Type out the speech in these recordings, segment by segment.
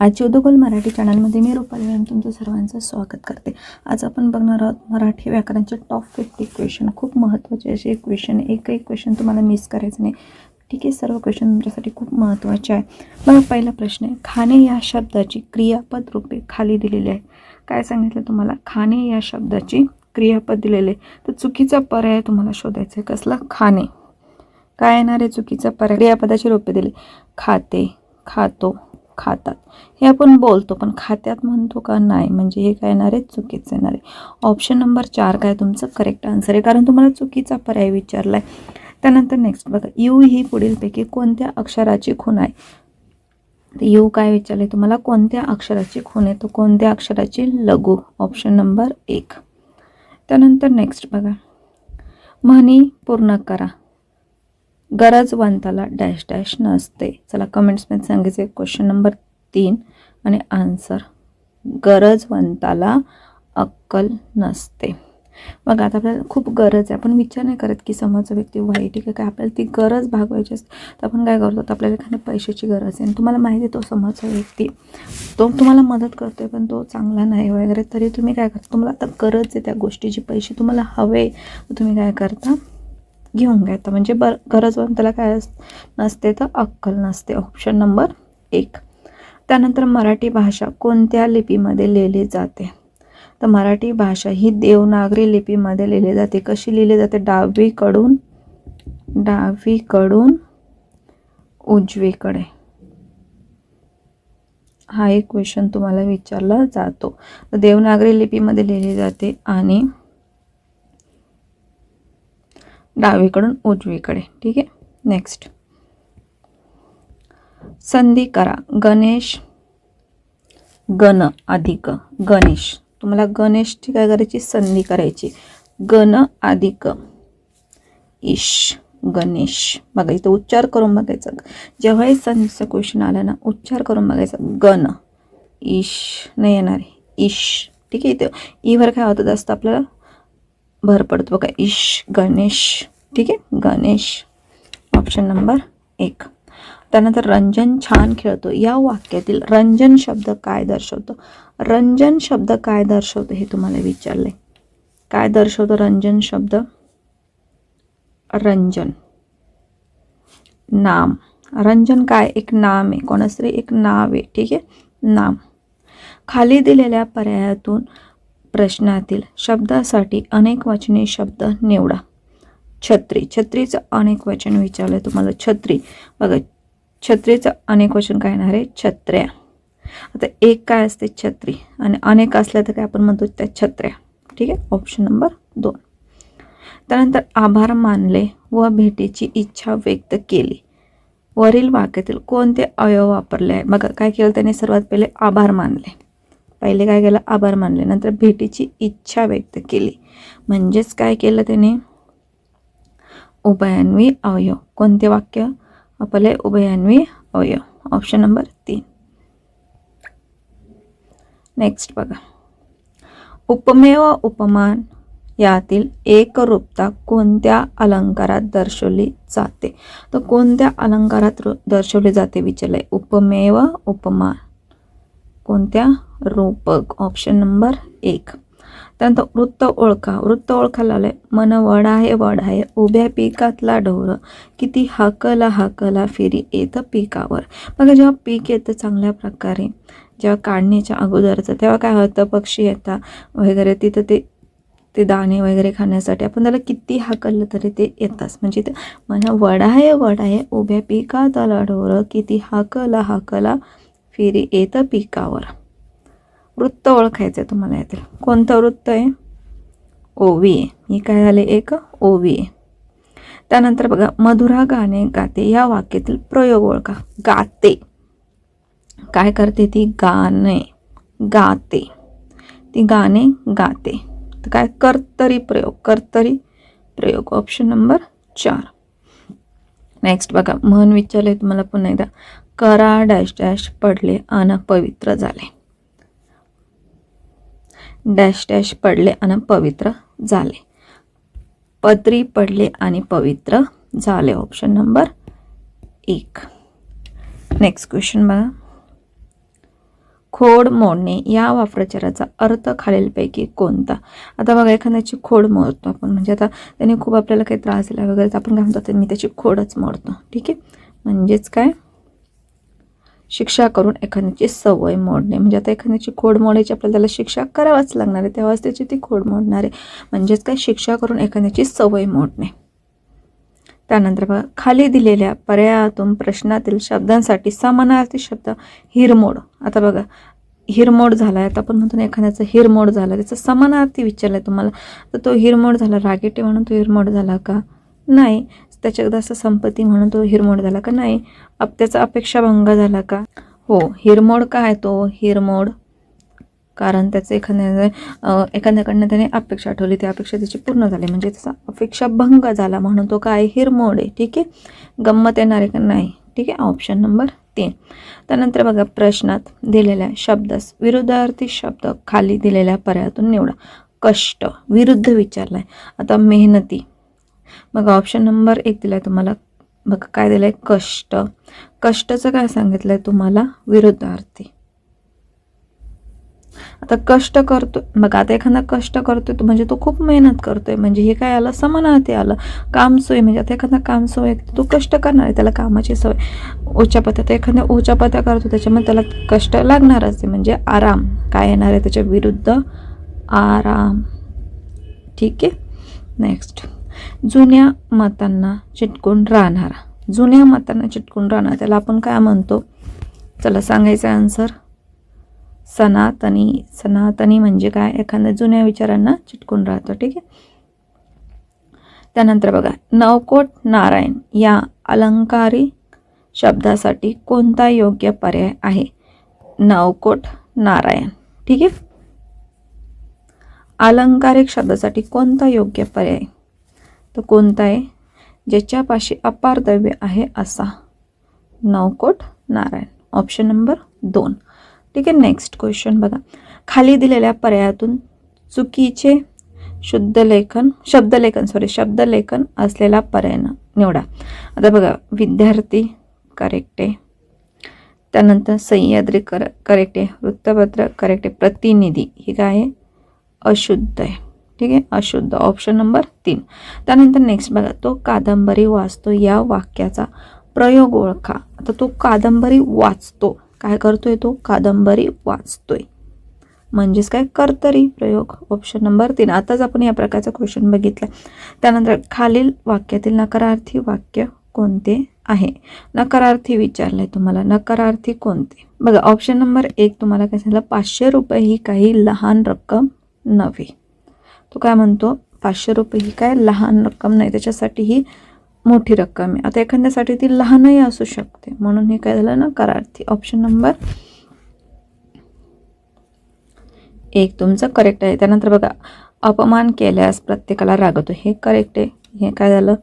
आजची उद्योगोल मराठी चॅनलमध्ये मी रुपाली मॅम तुमचं सर्वांचं स्वागत करते. आज आपण बघणार आहोत मराठी व्याकरणाचे टॉप फिफ्टी क्वेश्चन खूप महत्त्वाचे असे क्वेश्चन एकही क्वेश्चन तुम्हाला मिस करायचं नाही. ठीक आहे सर्व क्वेश्चन तुमच्यासाठी खूप महत्त्वाचे आहे. बघा पहिला प्रश्न आहे खाणे या शब्दाची क्रियापद रूपे खाली दिलेली आहे. काय सांगितलं तुम्हाला? खाणे या शब्दाची क्रियापद दिलेले तर चुकीचा पर्याय तुम्हाला शोधायचा आहे. कसला? खाणे. काय येणार आहे? चुकीचा पर्याय. क्रियापदाची रूपे दिले. खाते. खातो. खातात. हे आपण बोलतो पण खात्यात म्हणतो का नाही? म्हणजे हे काय येणार आहे? चुकीचं येणार आहे. ऑप्शन नंबर चार काय तुमचं? करेक्ट आन्सर आहे. कारण तुम्हाला चुकीचा पर्याय विचारला आहे त्यानंतर नेक्स्ट बघा. यू ही पुढीलपैकी कोणत्या अक्षराची खूण आहे? तर यू काय विचारले तुम्हाला? कोणत्या अक्षराची खूण आहे? तो कोणत्या अक्षराची लघु? ऑप्शन नंबर एक. त्यानंतर नेक्स्ट बघा. म्हणी पूर्ण करा. गरजवंताला डॅश डॅश नसते. चला कमेंट्समध्ये सांगायचे क्वेश्चन नंबर तीन आणि आन्सर गरजवंताला अक्कल नसते. मग आता आपल्याला खूप गरज आहे. आपण विचार नाही करत की समोरचा व्यक्ती वाईट आहे काय. आपल्याला ती गरज भागवायची असते. तर आपण काय करतो? तर आपल्याला एखाद्या पैशाची गरज आहे. आणि तुम्हाला माहिती आहे तो समोरचा व्यक्ती तो तुम्हाला मदत करतोय पण तो चांगला नाही वगैरे. तरी तुम्ही काय करता? तुम्हाला आता गरज आहे त्या गोष्टीची. पैसे तुम्हाला हवे. तर तुम्ही काय करता? घेऊन घ्यायचं म्हणजे बर गरजवंताला काय अस नसते तर अक्कल नसते. ऑप्शन नंबर एक. त्यानंतर मराठी भाषा कोणत्या लिपीमध्ये लिहिली जाते? तर मराठी भाषा ही देवनागरी लिपीमध्ये लिहिली जाते. कशी लिहिली जाते? डावीकडून डावीकडून उजवीकडे. हा एक क्वेश्चन तुम्हाला विचारला जातो. तर देवनागरी लिपीमध्ये लिहिली जाते आणि डावीकडून उजवीकडे. ठीक आहे? नेक्स्ट संधी करा. गणेश. गण अधिक. गणेश. तुम्हाला गणेशची काय करायची? संधी करायची. गण अधिक. ईश. गणेश. बघा इथं उच्चार करून बघायचं. जेव्हाही संधीचा क्वेश्चन आला ना उच्चार करून बघायचा. गण. ईश. नाही येणार. आहे ईश. ठीक आहे इथं. ईवर काय होतं जास्त आपल्याला? भर पडतो बघा. ईश गणेश. ठीक आहे? गणेश. ऑप्शन नंबर एक. त्यानंतर रंजन छान खेळतो. या वाक्यातील रंजन शब्द काय दर्शवतो? रंजन शब्द काय दर्शवतो हे तुम्हाला विचारलंय. काय दर्शवतो रंजन शब्द? रंजन. नाम. रंजन काय? एक नाम आहे. कोणाच तरी एक नाव आहे. ठीक आहे? नाम. खाली दिलेल्या पर्यायातून प्रश्नातील शब्दासाठी अनेक वचने शब्द निवडा. छत्री. छत्रीचं अनेक वचन विचारलं तुम्हाला. छत्री. बघा छत्रीचं अनेक वचन काय येणार आहे? छत्र्या. आता एक काय असते? छत्री. आणि अनेक असल्या तर काय आपण म्हणतो त्या छत्र्या. ठीक आहे? ऑप्शन नंबर दोन. त्यानंतर आभार मानले व भेटीची इच्छा व्यक्त केली. वरील वाक्यातील कोणते अवयव वापरले आहे? बघा काय केलं त्याने? सर्वात पहिले आभार मानले. पहिले काय केलं? आभार मानले. नंतर भेटीची इच्छा व्यक्त केली. म्हणजेच काय केलं त्याने? उभयान्वी अवयव. कोणते वाक्य? आपले उभयान्वी अवयव. ऑप्शन नंबर तीन. नेक्स्ट बघा. उपमेव उपमान यातील एकरूपता कोणत्या अलंकारात दर्शवली जाते? तर कोणत्या अलंकारात रु- दर्शवली जाते विचारलंय? उपमेव उपमान. कोणत्या? रूपक ऑप्शन नंबर एक. त्यानंतर वृत्त ओळखा. वृत्त ओळखायला आलंय मन वड आहे वड आहे. उभ्या पिकातला डोर किती हाकला हाकला फेरी येतं पिकावर. बघा जेव्हा पीक येतं चांगल्या प्रकारे जेव्हा काढणीच्या अगोदरचं तेव्हा काय होतं? पक्षी येतात वगैरे. तिथं ते ते दाणे वगैरे खाण्यासाठी आपण त्याला किती हाकललं तरी ते येतात. म्हणजे ते मन वड आहे वड आहे. उभ्या पिकातला ढोर. किती हाकला हाकला फेरी येतं पिकावर. वृत्त ओळखायचं आहे तुम्हाला यातील. कोणतं वृत्त आहे? ओवी आहे ही काय झाले? एक ओवी आहे त्यानंतर बघा मधुरा गाणे गाते. या वाक्यातील प्रयोग ओळखा. गाते. काय करते ती? गाणे. गाते. ती गाणे गाते. तर काय? कर्तरी प्रयोग. कर्तरी प्रयोग. ऑप्शन नंबर चार. नेक्स्ट बघा. म्हण विचारले तुम्हाला पुन्हा एकदा. करा डॅश डॅश पडले. अन पवित्र झाले. डॅश डॅश पडले आणि पवित्र झाले. पत्री पडले आणि पवित्र झाले. ऑप्शन नंबर एक. नेक्स्ट क्वेश्चन बघा. खोड मोडणे या वाप्रचाराचा अर्थ खालीलपैकी कोणता? आता बघा एखाद्याची खोड मोडतो आपण. म्हणजे आता त्याने खूप आपल्याला काही त्रास दिला वगैरे तर आपण काय म्हणतो मी त्याची खोडच मोडतो. ठीक आहे? म्हणजेच काय? शिक्षा करून एखाद्याची सवय मोडणे. म्हणजे आता एखाद्याची खोड मोडायची आपल्याला त्याला शिक्षा करावाच लागणार आहे. तेव्हाच त्याची ती खोड मोडणार आहे. म्हणजेच काय? शिक्षा करून एखाद्याची सवय मोडणे. त्यानंतर बघा खाली दिलेल्या पर्यायातून प्रश्नातील शब्दांसाठी समानार्थी शब्द हिरमोड. आता बघा हिरमोड झाला आहे आता आपण म्हणतो ना एखाद्याचा हिरमोड झाला. त्याचा समानार्थी विचारला आहे तुम्हाला. तर तो हिरमोड झाला रागेटे म्हणून तो हिरमोड झाला का? नाही. त्याच्याकडे असं संपत्ती म्हणून तो हिरमोड झाला का नाही? अप त्याचा अपेक्षाभंग झाला का? हो हिरमोड काय तो? हिरमोड. कारण त्याचं एखाद्या एखाद्याकडनं त्याने अपेक्षा ठेवली ती अपेक्षा त्याची पूर्ण झाली. म्हणजे त्याचा अपेक्षा भंग झाला म्हणून तो काय? हिरमोड आहे. ठीक आहे? गंमत येणार आहे का नाही? ठीक आहे? ऑप्शन नंबर तीन. त्यानंतर बघा प्रश्नात दिलेल्या शब्दास विरुद्धार्थी शब्द खाली दिलेल्या पर्यायातून निवडा. कष्ट. विरुद्ध विचारला आहे आता मेहनती. मग ऑप्शन नंबर एक दिला आहे तुम्हाला. बघा काय दिलं आहे कष्ट. कष्टाचं काय सांगितलं आहे तुम्हाला? विरुद्धार्थी. आता कष्ट करतो मग आता एखादा कष्ट करतोय तो म्हणजे तो खूप मेहनत करतोय. म्हणजे हे काय आलं? समानार्थी आलं. कामसोय म्हणजे आता एखादा कामसोय सोय तो कष्ट करणार आहे. त्याला कामाची सवय ओच्या पत्या तर एखाद्या ओच्या पत्या करतो त्याच्यामुळे त्याला कष्ट लागणारच आहे. म्हणजे आराम. काय येणार आहे? त्याच्या विरुद्ध आराम. ठीक आहे? नेक्स्ट जुन्या मतांना चिटकून राहणारा. जुन्या मतांना चिटकून राहणार. त्याला आपण काय म्हणतो? चला सांगायचं आन्सर सनातनी. सनातनी म्हणजे काय? एखाद्या जुन्या विचारांना चिटकून राहतो ठीक आहे? त्यानंतर बघा नवकोट नारायण या अलंकारी शब्दासाठी कोणता योग्य पर्याय आहे? नवकोट नारायण ठीक आहे? अलंकारिक शब्दासाठी कोणता योग्य पर्याय? तो कोणता आहे ज्याच्यापाशी अपार द्रव्य आहे असा. नवकोट नारायण. ऑप्शन नंबर दोन. ठीक आहे नेक्स्ट क्वेश्चन बघा. खाली दिलेल्या पर्यायातून चुकीचे शुद्धलेखन शब्दलेखन सॉरी शब्दलेखन असलेला पर्याय न- निवडा. आता बघा विद्यार्थी करेक्ट. आहे त्यानंतर सह्याद्री कर करेक्ट आहे वृत्तपत्र करेक्ट आहे प्रतिनिधी. ही काय आहे? अशुद्ध आहे. ठीक आहे? अशुद्ध. ऑप्शन नंबर तीन. त्यानंतर नेक्स्ट बघा. तो कादंबरी वाचतो. या वाक्याचा प्रयोग ओळखा. आता तो कादंबरी वाचतो. काय करतोय तो? कादंबरी वाचतोय. म्हणजेच काय? कर्तरी प्रयोग. ऑप्शन नंबर तीन. आताच आपण या प्रकारचा क्वेश्चन बघितला. त्यानंतर खालील वाक्यातील नकारार्थी वाक्य कोणते आहे? नकारार्थी विचारलंय तुम्हाला. नकारार्थी कोणते? बघा ऑप्शन नंबर एक तुम्हाला काय सांगितलं? पाचशे रुपये ही काही लहान रक्कम नव्हे. तो काय म्हणतो पाचशे रुपये ही काय लहान रक्कम नाही त्याच्यासाठी ही मोठी रक्कम आहे. आता एखाद्यासाठी ती लहानही असू शकते. म्हणून हे काय झालं ना करार्थी ऑप्शन नंबर एक तुमचं करेक्ट आहे. त्यानंतर बघा अपमान केल्यास प्रत्येकाला रागवतो. हे करेक्ट आहे. हे काय झालं?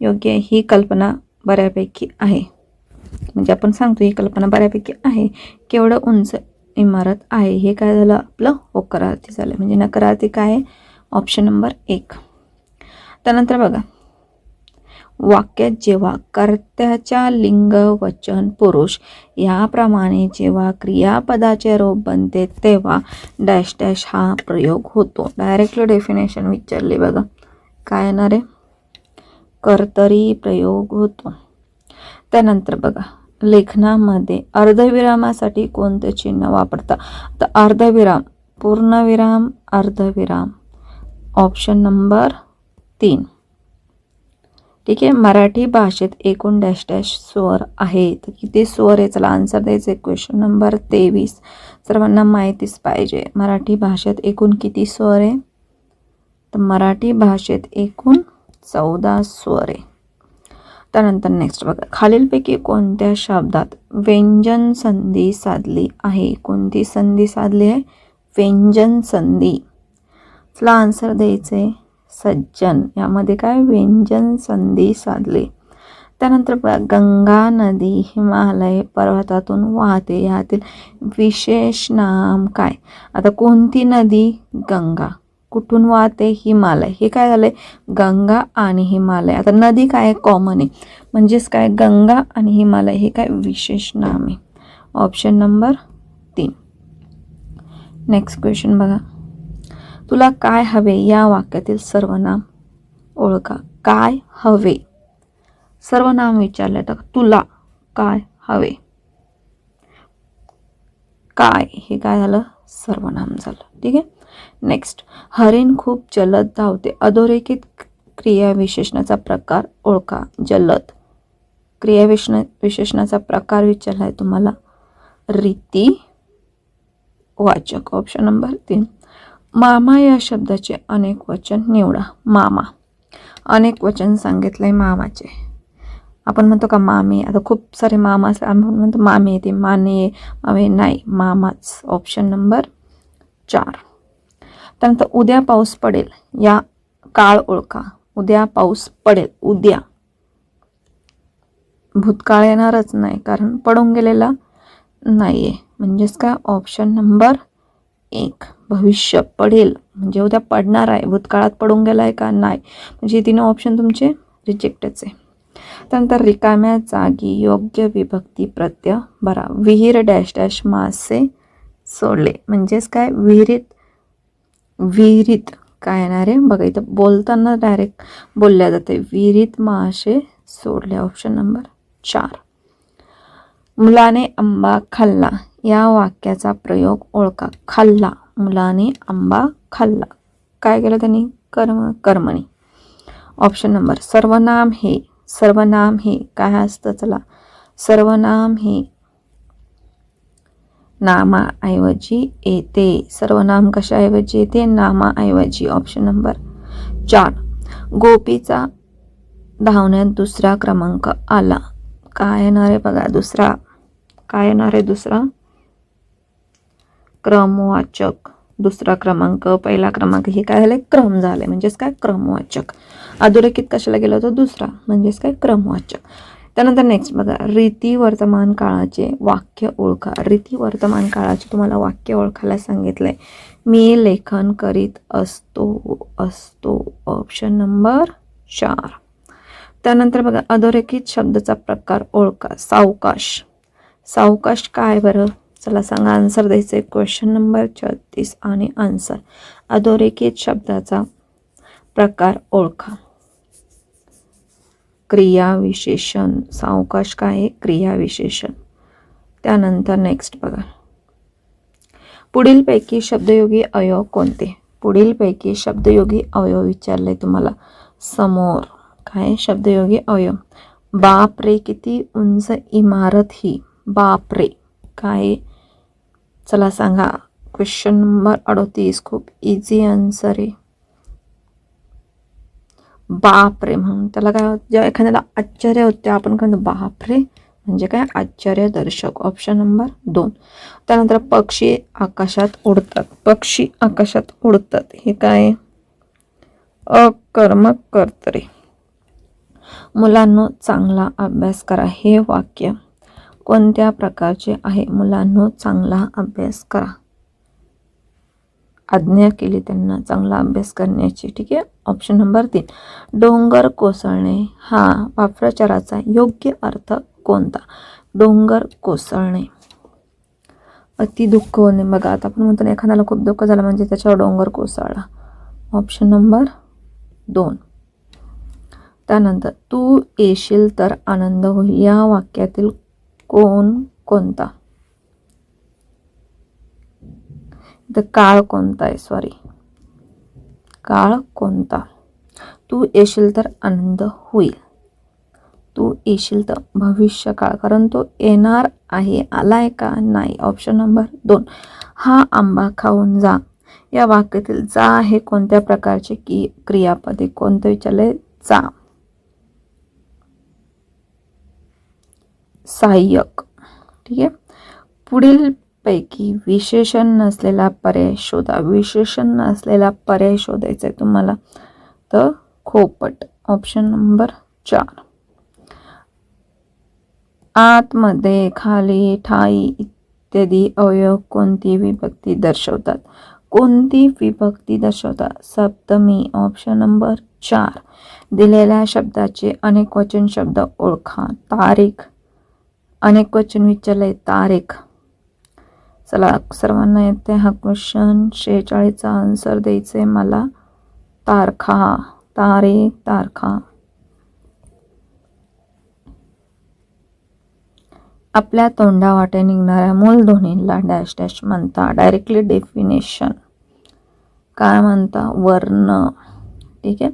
योग्य आहे. ही कल्पना बऱ्यापैकी आहे. म्हणजे आपण सांगतो ही कल्पना बऱ्यापैकी आहे. केवढं उंच इमारत आहे. हे काय झालं? आपलं होकारार्थी झालं. म्हणजे नकारार्थी काय आहे? ऑप्शन नंबर एक. त्यानंतर बघा. वाक्यात जेव्हा कर्त्याच्या लिंग वचन पुरुष याप्रमाणे जेव्हा क्रियापदाचे रूप बनते तेव्हा डॅश डॅश हा प्रयोग होतो. डायरेक्टली डेफिनेशन विचारले बघा. काय येणार आहे? कर्तरी प्रयोग होतो. त्यानंतर बघा. लेखनामध्ये अर्धविरामासाठी कोणते चिन्ह वापरता तर अर्धविराम पूर्णविराम अर्धविराम. ऑप्शन नंबर तीन. ठीक आहे मराठी भाषेत एकूण डॅश डॅश स्वर आहे तर किती स्वर आहे चला आन्सर द्यायचं आहे. क्वेश्चन नंबर तेवीस. सर्वांना माहितीच पाहिजे. मराठी भाषेत एकूण किती स्वर आहे? तर मराठी भाषेत एकूण चौदा स्वर आहे. त्यानंतर नेक्स्ट बघा. खालीलपैकी कोणत्या शब्दात व्यंजन संधी साधली आहे? कोणती संधी साधली आहे? व्यंजन संधी. चला आन्सर द्यायचं. आहे सज्जन. यामध्ये काय? व्यंजन संधी साधली. त्यानंतर बघा, गंगा नदी हिमालय पर्वतातून वाहते. यातील विशेष नाम काय? आता कोणती नदी? गंगा. कुठून वाहते? हिमालय. हे काय झालंय? गंगा आणि हिमालय. आता नदी काय? कॉमन आहे. म्हणजेच काय? गंगा आणि हिमालय. हे काय? विशेष नाम आहे. ऑप्शन नंबर तीन. नेक्स्ट क्वेश्चन बघा. तुला काय हवे या वाक्यातील सर्वनाम ओळखा. काय हवे? सर्वनाम विचारलं तर तुला काय हवे? काय? हे काय झालं? सर्वनाम झालं. ठीक आहे? नेक्स्ट हरिण खूप जलद धावते. अधोरेखित क्रियाविशेषणाचा प्रकार ओळखा. जलद क्रिया विशेषणाचा प्रकार विचारला आहे तुम्हाला. रीती वाचक. ऑप्शन नंबर तीन. मामा या शब्दाचे अनेक वचन निवडा. मामा. अनेक वचन सांगितलंय मामाचे. आपण म्हणतो का मामे? आता खूप सारे मामा असले आम्ही म्हणतो मामे ते. माने मामे नाही. मामाच ऑप्शन नंबर चार. त्यानंतर उद्या पाऊस पडेल. या काळ ओळखा. उद्या पाऊस पडेल. उद्या. भूतकाळ येणारच नाही. कारण पडून गेलेला नाही आहे म्हणजेच का ऑप्शन नंबर एक भविष्य पडेल. म्हणजे उद्या पडणार आहे. भूतकाळात पडून गेला आहे का? नाही. म्हणजे तीन ऑप्शन तुमचे रिजेक्टच आहे. त्यानंतर रिकाम्या जागी योग्य विभक्ती प्रत्यय भरा. विहीर डॅश डॅश मासे सोडले. म्हणजेच काय? विहिरीत विहिरीत काय येणार आहे? बघा इथं बोलताना डायरेक्ट बोलल्या जाते. विहिरीत मासे सोडले. ऑप्शन नंबर चार. मुलाने आंबा खाल्ला. या वाक्याचा प्रयोग ओळखा. खाल्ला. मुलाने आंबा खाल्ला. काय केलं त्यांनी? कर्म कर्मणी. ऑप्शन नंबर सर्वनाम हे. सर्वनाम हे. काय असतं? चला. सर्वनाम हे. नामाऐवजी येते. सर्वनाम कशाऐवजी येते? नामाऐवजी. ऑप्शन नंबर चार गोपीचा धावण्यात दुसरा क्रमांक आला. काय येणार आहे बघा? दुसरा. काय येणार आहे दुसरा? क्रमवाचक. दुसरा क्रमांक पहिला क्रमांक हे काय झाले क्रम झाले म्हणजेच काय? क्रमवाचक. अधोरेखित कशाला गेला होता? दुसरा. म्हणजेच काय? क्रमवाचक. त्यानंतर नेक्स्ट बघा. रीती वर्तमान काळाचे वाक्य ओळखा. रीती वर्तमान काळाचे तुम्हाला वाक्य ओळखायला सांगितलंय. मी लेखन करीत असतो असतो. ऑप्शन नंबर चार. त्यानंतर बघा. अधोरेखित शब्दाचा प्रकार ओळखा. सावकाश. सावकाश काय बरं? चला सांगा आन्सर द्यायचं आहे क्वेश्चन नंबर छत्तीस आणि आन्सर अधोरेखित शब्दाचा प्रकार ओळखा. क्रिया विशेषण. सावकाश काय आहे? क्रिया विशेषण. त्यानंतर नेक्स्ट बघा. पुढीलपैकी शब्दयोगी अवयव कोणते? पुढीलपैकी शब्दयोगी अवयव विचारले तुम्हाला. समोर. काय? शब्दयोगी अवयव. बापरे किती उंच इमारत ही. बापरे. काय? चला सांगा क्वेश्चन नंबर अडोतीस खूप इझी आन्सर आहे. बापरे म्हणून त्याला काय होतं जेव्हा एखाद्याला आश्चर्य होते आपण काय बाप बापरे म्हणजे काय आश्चर्यदर्शक. ऑप्शन नंबर दोन. त्यानंतर पक्षी आकाशात उडतात. पक्षी आकाशात उडतात. हे काय? अकर्मक कर्तरे. मुलांनो चांगला अभ्यास करा. हे वाक्य कोणत्या प्रकारचे आहे? मुलांनो चांगला अभ्यास करा. आज्ञा केली त्यांना चांगला अभ्यास करण्याची. ठीक आहे? ऑप्शन नंबर तीन. डोंगर कोसळणे हा वापराचाराचा योग्य अर्थ कोणता? डोंगर कोसळणे. अति दुःख होणे. बघा आता आपण म्हणतो ना एखाद्याला खूप दुःख झालं म्हणजे त्याच्यावर डोंगर कोसळला. ऑप्शन नंबर दोन. त्यानंतर तू येशील तर आनंद होईल. या वाक्यातील कोण कोणता? तर काळ कोणता आहे? सॉरी काळ कोणता? तू येशील तर आनंद होईल. तू येशील तर भविष्य काळ कारण तो येणार आहे. आलाय का? नाही. ऑप्शन नंबर दोन. हा आंबा खाऊन जा. या वाक्यातील जा हे कोणत्या प्रकारचे की क्रियापदे? कोणतं विचारले जा. सहाय्यक. ठीक आहे? पुढील पैकी विशेषण नसलेला पर्याय शोधा. विशेषण नसलेला पर्याय शोधायचा आहे तुम्हाला तर खोपट. ऑप्शन नंबर चार. आतमध्ये खाली ठाई इत्यादी अवयव कोणती विभक्ती दर्शवतात? कोणती विभक्ती दर्शवतात? सप्तमी. ऑप्शन नंबर चार. दिलेल्या शब्दाचे अनेक वचन शब्द ओळखा. तारीख अनेक वचन विचारले. तारीख. चला सर्वांना येते हा क्वेश्चन शेहेचाळीसचा आन्सर द्यायचे मला. तारखा. तारीख तारखा. आपल्या तोंडावाटे निघणाऱ्या मूल ध्वनींला डॅश डॅश म्हणता. डायरेक्टली डेफिनेशन काय म्हणता? वर्ण. ठीक आहे?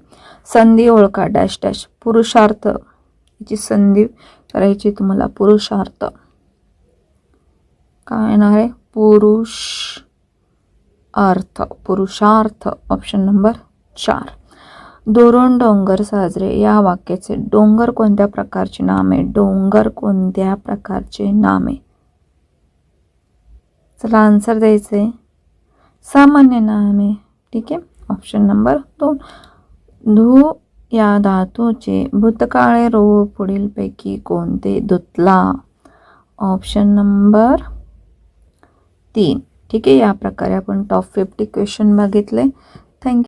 संधी ओळखा. डॅश डॅश पुरुषार्थ. याची संधी करायची तुम्हाला पुरुषार्थ. काय येणार आहे? पुरुष अर्थ. पुरुषार्थ. ऑप्शन नंबर चार. दोरण डोंगर साजरे. या वाक्याचे डोंगर कोणत्या प्रकारचे नाम आहे? डोंगर कोणत्या प्रकारचे नाम आहे? चला आन्सर द्यायचे. सामान्य नाम आहे. ठीक आहे? ऑप्शन नंबर दोन. धू या धातूचे भूतकाळे रूप पुढीलपैकी कोणते? धुतला. ऑप्शन नंबर तीन. ठीक आहे या प्रकारे आपण टॉप फिफ्टी क्वेश्चन बघितले. Thank you